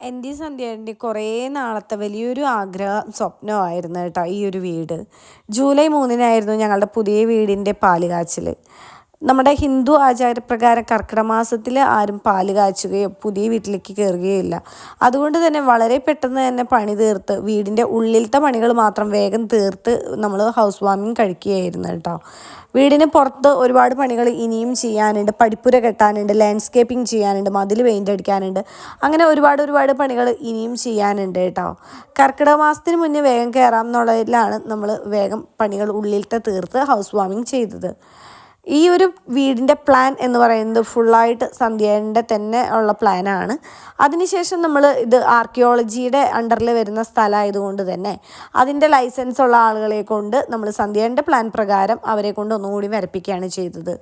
എന്റെ സന്ധ്യേന്റെ കുറേ നാളത്തെ വലിയൊരു ആഗ്രഹം സ്വപ്നമായിരുന്നു കേട്ടോ ഈ ഒരു വീട്. ജൂലൈ മൂന്നിനായിരുന്നു ഞങ്ങളുടെ പുതിയ വീടിന്റെ പാൽ കാച്ചൽ നമ്മുടെ ഹിന്ദു ആചാരപ്രകാരം കർക്കിടക മാസത്തിൽ ആരും പാൽ കാച്ചുകയോ പുതിയ വീട്ടിലേക്ക് കയറുകയോ ഇല്ല. അതുകൊണ്ട് തന്നെ വളരെ പെട്ടെന്ന് തന്നെ പണി തീർത്ത് വീടിന്റെ ഉള്ളിലത്തെ പണികൾ മാത്രം വേഗം തീർത്ത് നമ്മൾ ഹൗസ് വാമിങ് കഴിക്കുകയായിരുന്നു കേട്ടോ. വീടിന് പുറത്ത് ഒരുപാട് പണികൾ ഇനിയും ചെയ്യാനുണ്ട്. പഠിപ്പുര കെട്ടാനുണ്ട് ലാൻഡ്സ്കേപ്പിംഗ് ചെയ്യാനുണ്ട് മതിൽ പെയിന്റ് അടിക്കാനുണ്ട്. അങ്ങനെ ഒരുപാട് ഒരുപാട് പണികൾ ഇനിയും ചെയ്യാനുണ്ട് കേട്ടോ. കർക്കിടക മാസത്തിന് മുന്നേ വേഗം കയറാം എന്നുള്ളതിലാണ് നമ്മൾ വേഗം പണികൾ ഉള്ളിലത്തെ തീർത്ത് ഹൗസ് വാമിങ് ചെയ്തത്. ഈ ഒരു വീടിന്റെ പ്ലാൻ എന്ന് പറയുന്നത് ഫുള്ളായിട്ട് സന്ധ്യേന്റെ തന്നെ ഉള്ള പ്ലാനാണ് അതിനുശേഷം നമ്മൾ ഇത് ആർക്കിയോളജിയുടെ അണ്ടറിൽ വരുന്ന സ്ഥലമായതുകൊണ്ട് തന്നെ അതിന്റെ ലൈസൻസ് ഉള്ള ആളുകളെ കൊണ്ട് നമ്മൾ സന്ധ്യേന്റെ പ്ലാൻ പ്രകാരം അവരെ കൊണ്ട് ഒന്നുകൂടി വരപ്പിക്കുകയാണ് ചെയ്തത്.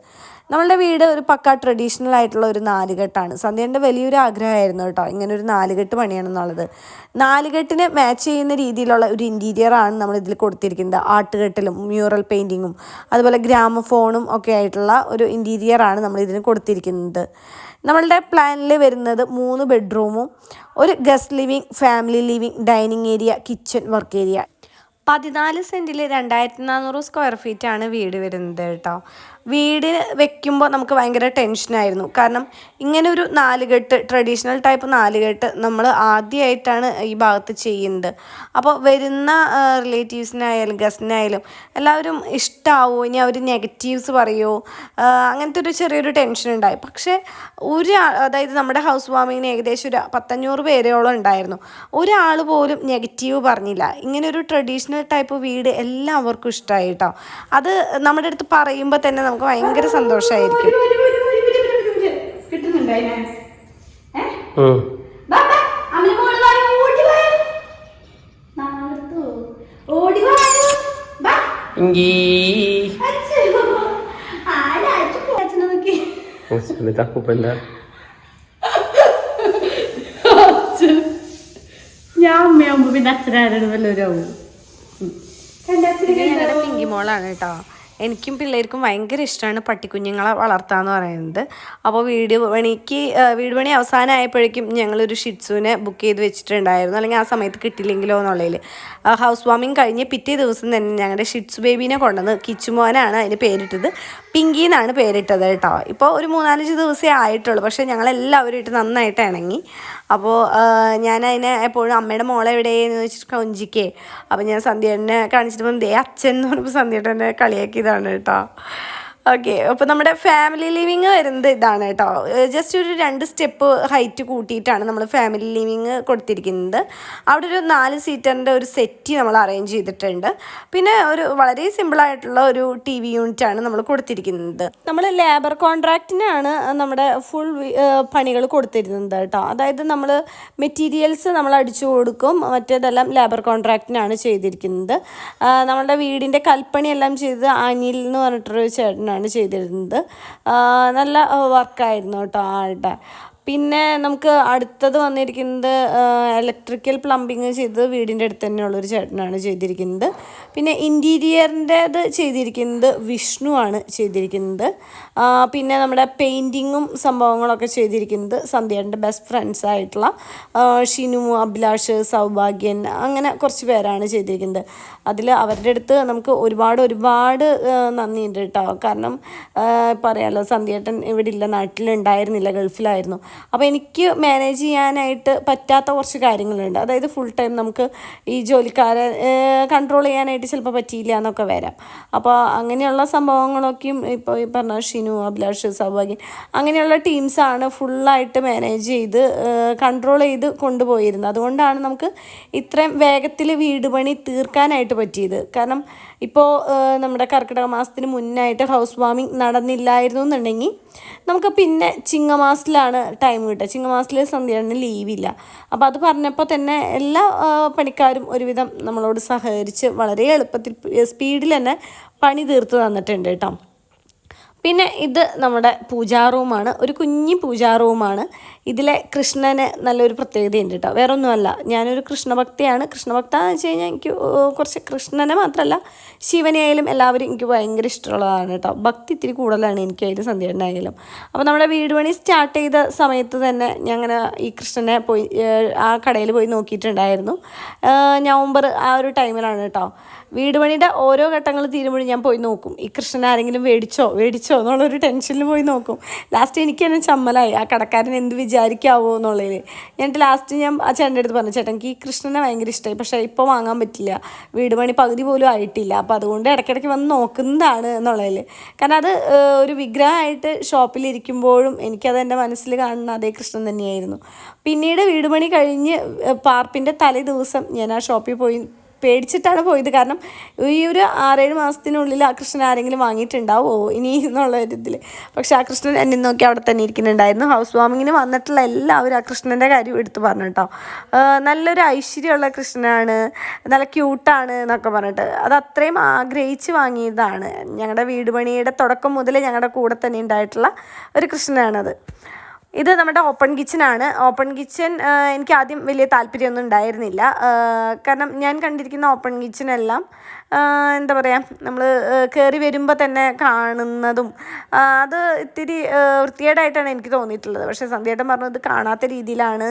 നമ്മളുടെ വീട് ഒരു പക്ക ട്രഡീഷണൽ ആയിട്ടുള്ള ഒരു നാലുകെട്ടാണ്. സന്ധ്യേന്റെ വലിയൊരു ആഗ്രഹമായിരുന്നു കേട്ടോ. ഇങ്ങനെ ഒരു നാലുകെട്ട് പണിയണമെന്നുള്ളത്. നാലുകെട്ടിന് മാച്ച് ചെയ്യുന്ന രീതിയിലുള്ള ഒരു ഇന്റീരിയറാണ് നമ്മൾ ഇതിൽ കൊടുത്തിരിക്കുന്നത്. ആട്ടുകെട്ടിലും മ്യൂറൽ പെയിന്റിങ്ങും അതുപോലെ ഗ്രാമഫോണും ഒക്കെ ആയിട്ടുള്ള ഒരു ഇന്റീരിയറാണ് നമ്മൾ ഇതിന് കൊടുത്തിരിക്കുന്നത്. നമ്മളുടെ പ്ലാനിൽ വരുന്നത് മൂന്ന് ബെഡ്റൂമും ഒരു guest living family living dining area kitchen work area പതിനാല് സെന്റിൽ രണ്ടായിരത്തി നാനൂറ് സ്ക്വയർ ഫീറ്റാണ് വീട് വരുന്നത് കേട്ടോ. വീട് വെക്കുമ്പോൾ നമുക്ക് ഭയങ്കര ടെൻഷനായിരുന്നു കാരണം ഇങ്ങനെ ഒരു നാലുകെട്ട് ട്രഡീഷണൽ ടൈപ്പ് നാലുകെട്ട് നമ്മൾ ആദ്യമായിട്ടാണ് ഈ ഭാഗത്ത് ചെയ്യുന്നത്. അപ്പോൾ വരുന്ന റിലേറ്റീവ്സിനായാലും ഗസ്റ്റിനായാലും എല്ലാവരും ഇഷ്ടമാവോ ഇനി അവർ നെഗറ്റീവ്സ് പറയുമോ അങ്ങനത്തെ ഒരു ചെറിയൊരു ടെൻഷൻ ഉണ്ടായി. പക്ഷേ ഒരു അതായത് നമ്മുടെ ഹൗസ് വാമിങ്ങിന് ഏകദേശം ഒരു പത്തഞ്ഞൂറ് പേരോളം ഉണ്ടായിരുന്നു. ഒരാൾ പോലും നെഗറ്റീവ് പറഞ്ഞില്ല. ഇങ്ങനെ ഒരു ട്രഡീഷണൽ ടൈപ്പ് വീട് എല്ലാവർക്കും ഇഷ്ടമായി കേട്ടോ അത് നമ്മുടെ അടുത്ത് പറയുമ്പോൾ തന്നെ നമുക്ക് ഭയങ്കര സന്തോഷമായിരിക്കും. ഞാൻ അമ്മയാകുമ്പോ പിന്നെ അച്ഛനാരുടെ വല്ലവരാകും? പിങ്കി മോളാണ് കേട്ടോ. എനിക്കും പിള്ളേർക്കും ഭയങ്കര ഇഷ്ടമാണ് പട്ടിക്കുഞ്ഞുങ്ങളെ വളർത്താന്ന് പറയുന്നത്. അപ്പോൾ വീട് പണിക്ക് വീട് പണി അവസാനമായപ്പോഴേക്കും ഞങ്ങളൊരു ഷിറ്റ്സുവിനെ ബുക്ക് ചെയ്ത് വെച്ചിട്ടുണ്ടായിരുന്നു. അല്ലെങ്കിൽ ആ സമയത്ത് കിട്ടില്ലെങ്കിലോ എന്നുള്ളതിൽ ഹൗസ് വാമിങ് കഴിഞ്ഞ് പിറ്റേ ദിവസം തന്നെ ഞങ്ങളുടെ ഷിറ്റ്സ് ബേബീനെ കൊണ്ടുവന്ന് കിച്ചുമോനാണ് അതിന് പേരിട്ടത്. പിങ്കി എന്നാണ് പേരിട്ടത് കേട്ടോ. ഇപ്പോൾ ഒരു മൂന്നാലഞ്ച് ദിവസമേ ആയിട്ടുള്ളൂ. പക്ഷേ ഞങ്ങളെല്ലാവരും ഇട്ട് നന്നായിട്ട് ഇണങ്ങി. അപ്പോൾ ഞാൻ അതിനെ എപ്പോഴും അമ്മയുടെ മോളെ എവിടെയെന്ന് വെച്ചിട്ട് കൊഞ്ചിക്കേ. അപ്പോൾ ഞാൻ സന്ധ്യേട്ടനെ കാണിച്ചിട്ട് ദേ അച്ഛൻ എന്ന് പറഞ്ഞപ്പോൾ സന്ധ്യേട്ടനെ കളിയാക്കിയതാണ് കേട്ടോ. ഓക്കെ അപ്പോൾ നമ്മുടെ ഫാമിലി ലിവിങ് വരുന്നത് ഇതാണ് കേട്ടോ. ജസ്റ്റ് ഒരു രണ്ട് സ്റ്റെപ്പ് ഹൈറ്റ് കൂട്ടിയിട്ടാണ് നമ്മൾ ഫാമിലി ലിവിങ് കൊടുത്തിരിക്കുന്നത്. അവിടെ ഒരു നാല് സീറ്ററിന്റെ ഒരു സെറ്റ് നമ്മൾ അറേഞ്ച് ചെയ്തിട്ടുണ്ട്. പിന്നെ ഒരു വളരെ സിമ്പിളായിട്ടുള്ള ഒരു ടി വി യൂണിറ്റാണ് നമ്മൾ കൊടുത്തിരിക്കുന്നത്. നമ്മൾ ലേബർ കോൺട്രാക്റ്റിനാണ് നമ്മുടെ ഫുൾ പണികൾ കൊടുത്തിരുന്നത് കേട്ടോ. അതായത് നമ്മൾ മെറ്റീരിയൽസ് നമ്മൾ അടിച്ചു കൊടുക്കും മറ്റേതെല്ലാം ലേബർ കോൺട്രാക്റ്റിനാണ് ചെയ്തിരിക്കുന്നത്. നമ്മളുടെ വീടിന്റെ കൽപ്പണിയെല്ലാം ചെയ്തത് അനിൽ എന്ന് പറഞ്ഞിട്ടൊരു ചേട്ടനാണ്. ചെയ്തിരുന്നത്. നല്ല വർക്കായിരുന്നു കേട്ടോ ആളുടെ. പിന്നെ നമുക്ക് അടുത്തത് വന്നിരിക്കുന്നത് ഇലക്ട്രിക്കൽ പ്ലംബിങ് ചെയ്തത് വീടിന്റെ അടുത്ത് തന്നെയുള്ളൊരു ചേട്ടനാണ് ചെയ്തിരിക്കുന്നത്. പിന്നെ ഇന്റീരിയറിന്റേത് ചെയ്തിരിക്കുന്നത് വിഷ്ണു ആണ് ചെയ്തിരിക്കുന്നത്. പിന്നെ നമ്മുടെ പെയിന്റിങ്ങും സംഭവങ്ങളൊക്കെ ചെയ്തിരിക്കുന്നത് സന്ധ്യേന്റെ ബെസ്റ്റ് ഫ്രണ്ട്സ് ആയിട്ടുള്ള ഷിനു അഭിലാഷ് സൗഭാഗ്യൻ അങ്ങനെ കുറച്ച് പേരാണ് ചെയ്തിരിക്കുന്നത്. അതിൽ അവരുടെ അടുത്ത് നമുക്ക് ഒരുപാട് ഒരുപാട് നന്ദിയുണ്ട് കേട്ടോ കാരണം പറയാമല്ലോ സന്ധ്യേട്ടൻ ഇവിടെ ഇല്ല നാട്ടിലുണ്ടായിരുന്നില്ല ഗൾഫിലായിരുന്നു. അപ്പോൾ എനിക്ക് മാനേജ് ചെയ്യാനായിട്ട് പറ്റാത്ത കുറച്ച് കാര്യങ്ങളുണ്ട്. അതായത് ഫുൾ ടൈം നമുക്ക് ഈ ജോലിക്കാരെ കൺട്രോൾ ചെയ്യാനായിട്ട് ചിലപ്പോൾ പറ്റിയില്ല എന്നൊക്കെ വരാം. അപ്പോൾ അങ്ങനെയുള്ള സംഭവങ്ങളൊക്കെയും ഇപ്പോൾ ഈ പറഞ്ഞ ഷിനു അഭിലാഷ് സൗഭാഗ്യൻ അങ്ങനെയുള്ള ടീംസാണ് ഫുള്ളായിട്ട് മാനേജ് ചെയ്ത് കൺട്രോൾ ചെയ്ത് കൊണ്ടുപോയിരുന്നത്. അതുകൊണ്ടാണ് നമുക്ക് ഇത്രയും വേഗത്തിൽ വീട് പണി തീർക്കാനായിട്ട് പറ്റിയത്. കാരണം ഇപ്പോൾ നമ്മുടെ കർക്കിടക മാസത്തിന് മുന്നായിട്ട് ഹൗസ് വാമിങ് നടന്നില്ലായിരുന്നു എന്നുണ്ടെങ്കിൽ നമുക്ക് പിന്നെ ചിങ്ങമാസത്തിലാണ് ടൈം കിട്ടുക. ചിങ്ങമാസത്തിൽ സന്ധ്യയാണ് ലീവില്ല അപ്പോൾ അത് പറഞ്ഞപ്പോൾ തന്നെ എല്ലാ പണിക്കാരും ഒരുവിധം നമ്മളോട് സഹകരിച്ച് വളരെ എളുപ്പത്തിൽ സ്പീഡിൽ തന്നെ പണി തീർത്ത് തന്നിട്ടുണ്ട് കേട്ടോ. പിന്നെ ഇത് നമ്മുടെ പൂജാ റൂമാണ്. ഒരു കുഞ്ഞി പൂജാ റൂമാണ്. ഇതിലെ കൃഷ്ണന് നല്ലൊരു പ്രത്യേകതയുണ്ട് കേട്ടോ വേറെ ഒന്നുമല്ല ഞാനൊരു കൃഷ്ണഭക്തിയാണ്. കൃഷ്ണഭക്ത എന്ന് വെച്ച് കഴിഞ്ഞാൽ എനിക്ക് കുറച്ച് കൃഷ്ണനെ മാത്രമല്ല ശിവനെയായാലും എല്ലാവരും എനിക്ക് ഭയങ്കര ഇഷ്ടമുള്ളതാണ് കേട്ടോ ഭക്തി ഇത്തിരി കൂടുതലാണ് എനിക്കായാലും സന്ധ്യേട്ടനായാലും അപ്പോൾ നമ്മുടെ വീട് പണി സ്റ്റാർട്ട് ചെയ്ത സമയത്ത് തന്നെ ഞാൻ അങ്ങനെ ഈ കൃഷ്ണനെ പോയി ആ കടയിൽ പോയി നോക്കിയിട്ടുണ്ടായിരുന്നു. നവംബർ ആ ഒരു ടൈമിലാണ് കേട്ടോ വീട് പണിയുടെ ഓരോ ഘട്ടങ്ങൾ തീരുമ്പോഴും ഞാൻ പോയി നോക്കും. ഈ കൃഷ്ണൻ ആരെങ്കിലും മേടിച്ചോ മേടിച്ചോ എന്നുള്ളൊരു ടെൻഷനിൽ പോയി നോക്കും. ലാസ്റ്റ് എനിക്ക് തന്നെ ചമ്മലായി. ആ കടക്കാരൻ എന്ത് വിചാരിക്കാവോ എന്നുള്ളതിൽ എന്നിട്ട് ലാസ്റ്റ് ഞാൻ ആ ചേട്ടന്റെ അടുത്ത് പറഞ്ഞു ചേട്ടൻ എനിക്ക് ഈ കൃഷ്ണനെ ഭയങ്കര ഇഷ്ടമായി പക്ഷേ ഇപ്പോൾ വാങ്ങാൻ പറ്റില്ല. വീട് പണി പകുതി പോലും ആയിട്ടില്ല. അപ്പോൾ അതുകൊണ്ട് ഇടയ്ക്കിടയ്ക്ക് വന്ന് നോക്കുന്നതാണ് എന്നുള്ളതിൽ കാരണം അത് ഒരു വിഗ്രഹമായിട്ട് ഷോപ്പിലിരിക്കുമ്പോഴും എനിക്കത് എന്റെ മനസ്സിൽ കാണുന്ന അതേ കൃഷ്ണൻ തന്നെയായിരുന്നു. പിന്നീട് വീട് പണി കഴിഞ്ഞ് പാർപ്പിന്റെ തലേ ദിവസം ഞാൻ ആ ഷോപ്പിൽ പോയി പേടിച്ചിട്ടാണ് പോയത്. കാരണം ഈ ഒരു ആറേഴ് മാസത്തിനുള്ളിൽ ആ കൃഷ്ണൻ ആരെങ്കിലും വാങ്ങിയിട്ടുണ്ടാവോ ഇനി എന്നുള്ള ഒരു ഇതിൽ പക്ഷെ ആ കൃഷ്ണൻ എന്നെ നോക്കി അവിടെ തന്നെ ഇരിക്കുന്നുണ്ടായിരുന്നു. ഹൗസ് വാമിങ്ങിന് വന്നിട്ടുള്ള എല്ലാവരും ആ കൃഷ്ണന്റെ കാര്യം എടുത്തു പറഞ്ഞു കേട്ടോ. നല്ലൊരു ഐശ്വര്യമുള്ള കൃഷ്ണനാണ്. നല്ല ക്യൂട്ടാണ് എന്നൊക്കെ പറഞ്ഞിട്ട്. അത് അത്രയും ആഗ്രഹിച്ച് വാങ്ങിയതാണ്. ഞങ്ങളുടെ വീട് പണിയുടെ തുടക്കം മുതൽ ഞങ്ങളുടെ കൂടെ തന്നെ ഉണ്ടായിട്ടുള്ള ഒരു കൃഷ്ണനാണത്. ഇത് നമ്മുടെ ഓപ്പൺ കിച്ചനാണ് ഓപ്പൺ കിച്ചൻ എനിക്ക് ആദ്യം വലിയ താല്പര്യമൊന്നും ഉണ്ടായിരുന്നില്ല. കാരണം ഞാൻ കണ്ടിരിക്കുന്ന ഓപ്പൺ കിച്ചനെല്ലാം എന്താ പറയുക നമ്മൾ കയറി വരുമ്പോൾ തന്നെ കാണുന്നതും അത് ഇത്തിരി വൃത്തിയേടായിട്ടാണ് എനിക്ക് തോന്നിയിട്ടുള്ളത്. പക്ഷേ സന്ധ്യേട്ടൻ പറഞ്ഞു ഇത് കാണാത്ത രീതിയിലാണ്.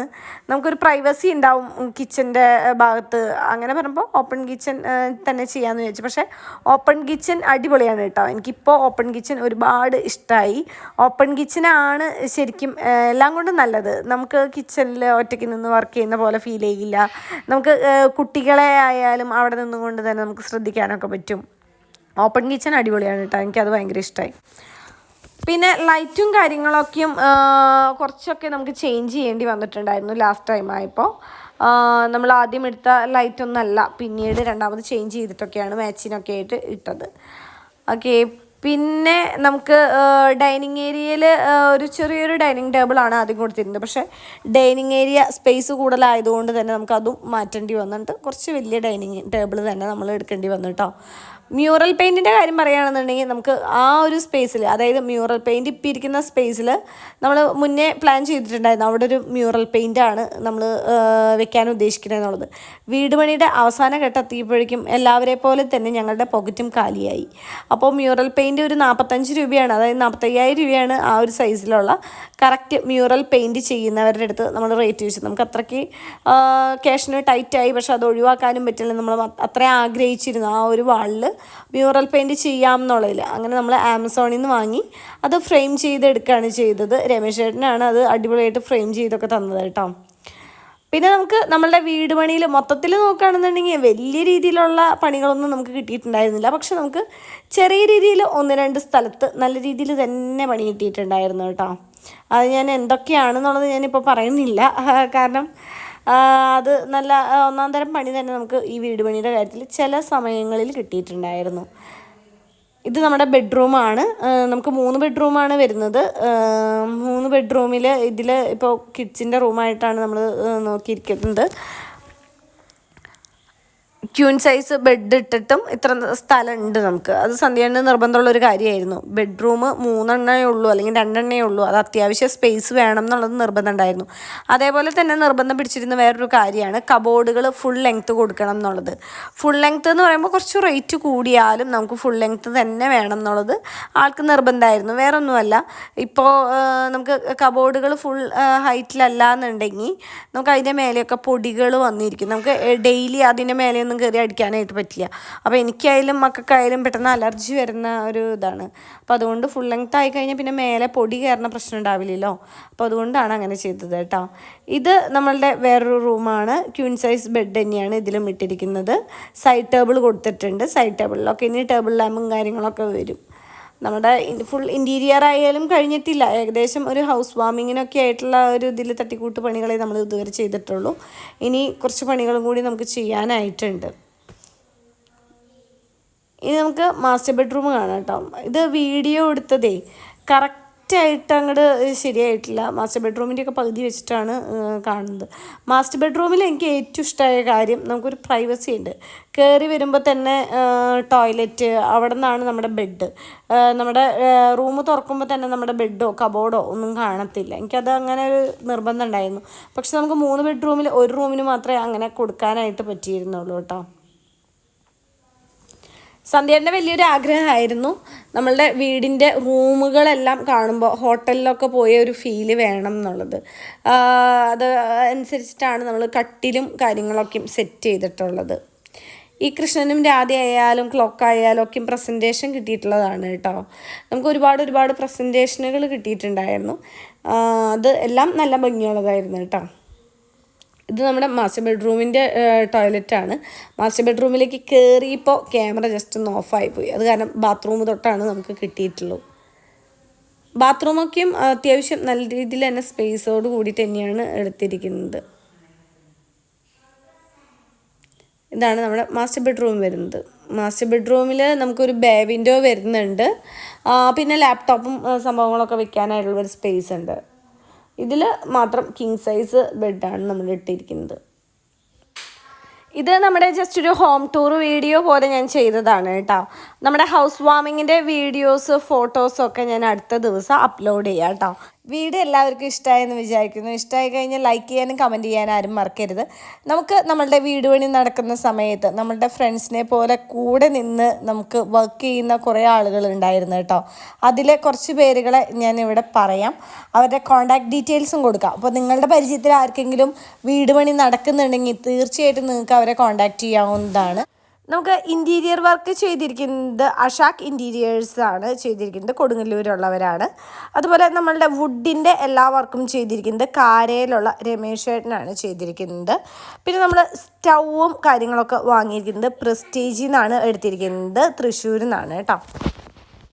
നമുക്കൊരു പ്രൈവസി ഉണ്ടാവും കിച്ചന്റെ ഭാഗത്ത്. അങ്ങനെ പറയുമ്പോൾ ഓപ്പൺ കിച്ചൻ തന്നെ ചെയ്യാമെന്ന് ചോദിച്ചു പക്ഷേ ഓപ്പൺ കിച്ചൻ അടിപൊളിയാണ് കേട്ടോ. എനിക്കിപ്പോൾ ഓപ്പൺ കിച്ചൻ ഒരുപാട് ഇഷ്ടമായി ഓപ്പൺ കിച്ചനാണ് ശരിക്കും എല്ലാം കൊണ്ടും നല്ലത്. നമുക്ക് കിച്ചണിൽ ഒറ്റയ്ക്ക് നിന്ന് വർക്ക് ചെയ്യുന്ന പോലെ ഫീൽ ചെയ്യില്ല. നമുക്ക് കുട്ടികളെ ആയാലും അവിടെ നിന്നുകൊണ്ട് തന്നെ നമുക്ക് ശ്രദ്ധിക്കാനൊക്കെ പറ്റും. ഓപ്പൺ കിച്ചൺ അടിപൊളിയാണ് കേട്ടോ. എനിക്കത് ഭയങ്കര ഇഷ്ടമായി പിന്നെ ലൈറ്റും കാര്യങ്ങളൊക്കെയും കുറച്ചൊക്കെ നമുക്ക് ചേഞ്ച് ചെയ്യേണ്ടി വന്നിട്ടുണ്ടായിരുന്നു ലാസ്റ്റ് ടൈം ആയപ്പോൾ നമ്മൾ ആദ്യം എടുത്ത ലൈറ്റൊന്നല്ല പിന്നീട് രണ്ടാമത് ചേഞ്ച് ചെയ്തിട്ടൊക്കെയാണ് മാച്ചിനൊക്കെ ആയിട്ട് ഇട്ടത്. ഓക്കെ പിന്നെ നമുക്ക് ഡൈനിങ് ഏരിയയിൽ ഒരു ചെറിയൊരു ഡൈനിങ് ടേബിളാണ് ആദ്യം കൊടുത്തിരുന്നത്. പക്ഷേ ഡൈനിങ് ഏരിയ സ്പേസ് കൂടുതലായതുകൊണ്ട് തന്നെ നമുക്ക് അതും മാറ്റേണ്ടി വന്നിട്ട് കുറച്ച് വലിയ ഡൈനിങ് ടേബിൾ തന്നെ നമ്മൾ എടുക്കേണ്ടി വന്നു കേട്ടോ. മ്യൂറൽ പെയിന്റിന്റെ കാര്യം പറയുകയാണെന്നുണ്ടെങ്കിൽ നമുക്ക് ആ ഒരു സ്പേസിൽ അതായത് മ്യൂറൽ പെയിന്റ് ഇപ്പം ഇരിക്കുന്ന സ്പേസിൽ നമ്മൾ മുന്നേ പ്ലാൻ ചെയ്തിട്ടുണ്ടായിരുന്നു. അവിടെ ഒരു മ്യൂറൽ പെയിന്റാണ് നമ്മൾ വെക്കാൻ ഉദ്ദേശിക്കുന്നത് എന്നുള്ളത്. വീട് പണിയുടെ അവസാന ഘട്ടം എത്തിയപ്പോഴേക്കും എല്ലാവരെ പോലെ തന്നെ ഞങ്ങളുടെ പോക്കറ്റും കാലിയായി. അപ്പോൾ മ്യൂറൽ പെയിന്റ് ഒരു നാൽപ്പത്തഞ്ച് രൂപയാണ് അതായത് നാൽപ്പത്തയ്യായിരം രൂപയാണ് ആ ഒരു സൈസിലുള്ള കറക്റ്റ് മ്യൂറൽ പെയിന്റ് ചെയ്യുന്നവരുടെ അടുത്ത് നമ്മൾ റേറ്റ് ചോദിച്ചു നമുക്ക് അത്രയ്ക്ക് ക്യാഷിന് ടൈറ്റായി പക്ഷെ അത് ഒഴിവാക്കാനും പറ്റില്ല. നമ്മൾ അത്രയും ആഗ്രഹിച്ചിരുന്നു ആ ഒരു വാളിൽ മ്യൂറൽ പെയിന്റ് ചെയ്യാം എന്നുള്ളതിൽ അങ്ങനെ നമ്മൾ ആമസോണിൽ നിന്ന് വാങ്ങി അത് ഫ്രെയിം ചെയ്തെടുക്കുകയാണ് ചെയ്തത്. രമേശ് ചേട്ടനാണ് അത് അടിപൊളിയായിട്ട് ഫ്രെയിം ചെയ്തൊക്കെ തന്നത് കേട്ടോ. പിന്നെ നമുക്ക് നമ്മളുടെ വീട് പണിയിൽ മൊത്തത്തിൽ നോക്കുകയാണെന്നുണ്ടെങ്കിൽ വലിയ രീതിയിലുള്ള പണികളൊന്നും നമുക്ക് കിട്ടിയിട്ടുണ്ടായിരുന്നില്ല. പക്ഷെ നമുക്ക് ചെറിയ രീതിയിൽ ഒന്ന് രണ്ട് സ്ഥലത്ത് നല്ല രീതിയിൽ തന്നെ പണി കിട്ടിയിട്ടുണ്ടായിരുന്നു കേട്ടോ. അത് ഞാൻ എന്തൊക്കെയാണെന്നുള്ളത് ഞാനിപ്പോൾ പറയുന്നില്ല. കാരണം അത് നല്ല ഒന്നാം തരം പണി തന്നെ നമുക്ക് ഈ വീട് പണിയുടെ കാര്യത്തിൽ ചില സമയങ്ങളിൽ കിട്ടിയിട്ടുണ്ടായിരുന്നു. ഇത് നമ്മുടെ ബെഡ്റൂമാണ് നമുക്ക് മൂന്ന് ബെഡ്റൂമാണ് വരുന്നത്. മൂന്ന് ബെഡ്റൂമിൽ ഇതിൽ ഇപ്പോൾ കിഡ്സിന്റെ റൂമായിട്ടാണ് നമ്മൾ നോക്കിയിരിക്കുന്നത്. ക്യൂൻ സൈസ് ബെഡ് ഇട്ടിട്ടും ഇത്ര സ്ഥലം ഉണ്ട് നമുക്ക്. അത് സന്ധ്യേണ്ട നിർബന്ധമുള്ള ഒരു കാര്യമായിരുന്നു. ബെഡ്റൂം മൂന്നെണ്ണേ ഉള്ളൂ അല്ലെങ്കിൽ രണ്ടെണ്ണേ ഉള്ളൂ. അത് അത്യാവശ്യം സ്പേസ് വേണം എന്നുള്ളത് നിർബന്ധം ഉണ്ടായിരുന്നു. അതേപോലെ തന്നെ നിർബന്ധം പിടിച്ചിരുന്ന വേറൊരു കാര്യമാണ് കബോർഡുകൾ ഫുൾ ലെങ്ത്ത് കൊടുക്കണം എന്നുള്ളത്. ഫുൾ ലെങ്ത്ത് എന്ന് പറയുമ്പോൾ കുറച്ച് റേറ്റ് കൂടിയാലും നമുക്ക് ഫുൾ ലെങ്ത്ത് തന്നെ വേണം എന്നുള്ളത് ആൾക്ക് നിർബന്ധമായിരുന്നു. വേറെ ഒന്നുമല്ല ഇപ്പോൾ നമുക്ക് കബോർഡുകൾ ഫുൾ ഹൈറ്റിലല്ല എന്നുണ്ടെങ്കിൽ നമുക്ക് അതിന്റെ മേലെയൊക്കെ പൊടികൾ വന്നിരിക്കും. നമുക്ക് ഡെയിലി അതിന്റെ മേലെയൊന്നും കയറി അടിക്കാനായിട്ട് പറ്റില്ല. അപ്പോൾ എനിക്കായാലും മക്കൾക്കായാലും പെട്ടെന്ന് അലർജി വരുന്ന ഒരു ഇതാണ്. അപ്പോൾ അതുകൊണ്ട് ഫുൾ ലെങ്ത് ആയി കഴിഞ്ഞാൽ പിന്നെ മേലെ പൊടി കയറുന്ന പ്രശ്നം ഉണ്ടാവില്ലല്ലോ. അപ്പോൾ അതുകൊണ്ടാണ് അങ്ങനെ ചെയ്തത് കേട്ടോ. ഇത് നമ്മളുടെ വേറൊരു റൂമാണ് ക്യൂൺ സൈസ് ബെഡ് തന്നെയാണ് ഇതിലും ഇട്ടിരിക്കുന്നത്. സൈഡ് ടേബിൾ കൊടുത്തിട്ടുണ്ട്. സൈഡ് ടേബിളിലൊക്കെ ഇനി ടേബിൾ ലാമ്പും കാര്യങ്ങളൊക്കെ വരും. നമ്മുടെ ഫുൾ ഇന്റീരിയർ ആയാലും കഴിഞ്ഞിട്ടില്ല. ഏകദേശം ഒരു ഹൗസ് വാമിങ്ങിനൊക്കെ ആയിട്ടുള്ള ഒരു ഇതിൽ തട്ടിക്കൂട്ട് പണികളെ നമ്മൾ ഇതുവരെ ചെയ്തിട്ടുള്ളൂ. ഇനി കുറച്ച് പണികളും കൂടി നമുക്ക് ചെയ്യാനായിട്ടുണ്ട്. ഇനി നമുക്ക് മാസ്റ്റർ ബെഡ്റൂം കാണാം കേട്ടോ. ഇത് വീഡിയോ എടുത്തതേ കറക്റ്റ് കറക്റ്റായിട്ട് അങ്ങോട്ട് ശരിയായിട്ടില്ല. മാസ്റ്റർ ബെഡ്റൂമിന്റെ ഒക്കെ പകുതി വെച്ചിട്ടാണ് കാണുന്നത്. മാസ്റ്റർ ബെഡ്റൂമിൽ എനിക്ക് ഏറ്റവും ഇഷ്ടമായ കാര്യം നമുക്കൊരു പ്രൈവസി ഉണ്ട്. കയറി വരുമ്പോൾ തന്നെ ടോയ്ലറ്റ് അവിടെ നിന്നാണ് നമ്മുടെ ബെഡ്. നമ്മുടെ റൂം തുറക്കുമ്പോൾ തന്നെ നമ്മുടെ ബെഡോ കബോർഡോ ഒന്നും കാണത്തില്ല. എനിക്കത് അങ്ങനെ ഒരു നിർബന്ധം ഉണ്ടായിരുന്നു. പക്ഷെ നമുക്ക് മൂന്ന് ബെഡ്റൂമിൽ ഒരു റൂമിന് മാത്രമേ അങ്ങനെ കൊടുക്കാനായിട്ട് പറ്റിയിരുന്നുള്ളൂ കേട്ടോ. സന്ധ്യേന്റെ വലിയൊരു ആഗ്രഹമായിരുന്നു നമ്മളുടെ വീടിന്റെ റൂമുകളെല്ലാം കാണുമ്പോൾ ഹോട്ടലിലൊക്കെ പോയ ഒരു ഫീൽ വേണം എന്നുള്ളത്. അത് അനുസരിച്ചിട്ടാണ് നമ്മൾ കട്ടിലും കാര്യങ്ങളൊക്കെയും സെറ്റ് ചെയ്തിട്ടുള്ളത്. ഈ കൃഷ്ണനും രാധയായാലും ആയാലും ക്ലോക്ക് ആയാലും ഒക്കെ പ്രസന്റേഷൻ കിട്ടിയിട്ടുള്ളതാണ് കേട്ടോ. നമുക്ക് ഒരുപാട് ഒരുപാട് പ്രസന്റേഷനുകൾ കിട്ടിയിട്ടുണ്ടായിരുന്നു. അത് എല്ലാം നല്ല ഭംഗിയുള്ളതായിരുന്നു കേട്ടോ. ഇത് നമ്മുടെ മാസ്റ്റർ ബെഡ്റൂമിന്റെ ടോയ്ലറ്റാണ്. മാസ്റ്റർ ബെഡ്റൂമിലേക്ക് കയറിയപ്പോൾ ക്യാമറ ജസ്റ്റ് ഒന്ന് ഓഫായി പോയി. അത് കാരണം ബാത്റൂം തൊട്ടാണ് നമുക്ക് കിട്ടിയിട്ടുള്ളൂ. ബാത്റൂമൊക്കെയും അത്യാവശ്യം നല്ല രീതിയിൽ തന്നെ സ്പേസോട് കൂടി തന്നെയാണ് എടുത്തിരിക്കുന്നത്. ഇതാണ് നമ്മുടെ മാസ്റ്റർ ബെഡ്റൂം വരുന്നത്. മാസ്റ്റർ ബെഡ്റൂമിൽ നമുക്കൊരു ബേ വിൻഡോ വരുന്നുണ്ട്. പിന്നെ ലാപ്ടോപ്പും സംഭവങ്ങളൊക്കെ വെക്കാനായിട്ടുള്ള ഒരു സ്പേസ് ഉണ്ട്. ഇതിൽ മാത്രം കിങ് സൈസ് ബെഡാണ് നമ്മൾ ഇട്ടിരിക്കുന്നത്. ഇത് നമ്മുടെ ജസ്റ്റ് ഒരു ഹോം ടൂർ വീഡിയോ പോലെ ഞാൻ ചെയ്തതാണ് കേട്ടോ. നമ്മുടെ ഹൗസ് വാമിങ്ങിന്റെ വീഡിയോസ് ഫോട്ടോസൊക്കെ ഞാൻ അടുത്ത ദിവസം അപ്ലോഡ് ചെയ്യാം കേട്ടോ. വീഡിയോ എല്ലാവർക്കും ഇഷ്ടമായെന്ന് വിചാരിക്കുന്നു. ഇഷ്ടമായി കഴിഞ്ഞാൽ ലൈക്ക് ചെയ്യാനും കമന്റ് ചെയ്യാനും ആരും മറക്കരുത്. നമുക്ക് നമ്മളുടെ വീട് പണി നടക്കുന്ന സമയത്ത് നമ്മളുടെ ഫ്രണ്ട്സിനെ പോലെ കൂടെ നിന്ന് നമുക്ക് വർക്ക് ചെയ്യുന്ന കുറേ ആളുകൾ ഉണ്ടായിരുന്നു കേട്ടോ. അതിലെ കുറച്ച് പേരുകളെ ഞാനിവിടെ പറയാം. അവരുടെ കോൺടാക്ട് ഡീറ്റെയിൽസും കൊടുക്കാം. അപ്പോൾ നിങ്ങളുടെ പരിചയത്തിൽ ആർക്കെങ്കിലും വീട് പണി നടക്കുന്നുണ്ടെങ്കിൽ തീർച്ചയായിട്ടും നിങ്ങൾക്ക് അവരെ കോൺടാക്റ്റ് ചെയ്യാവുന്നതാണ്. നമുക്ക് ഇന്റീരിയർ വർക്ക് ചെയ്തിരിക്കുന്നത് അഷാക്ക് ഇന്റീരിയേഴ്സ് ആണ് ചെയ്തിരിക്കുന്നത് കൊടുങ്ങല്ലൂരുള്ളവരാണ്. അതുപോലെ നമ്മളുടെ വുഡിന്റെ എല്ലാ വർക്കും ചെയ്തിരിക്കുന്നത് കാരയിലുള്ള രമേശ് ചേട്ടനാണ് ചെയ്തിരിക്കുന്നത്. പിന്നെ നമ്മൾ സ്റ്റൗവും കാര്യങ്ങളൊക്കെ വാങ്ങിയിരിക്കുന്നത് പ്രസ്റ്റേജിൽ നിന്നാണ് എടുത്തിരിക്കുന്നത് തൃശ്ശൂരിൽ നിന്നാണ് കേട്ടോ.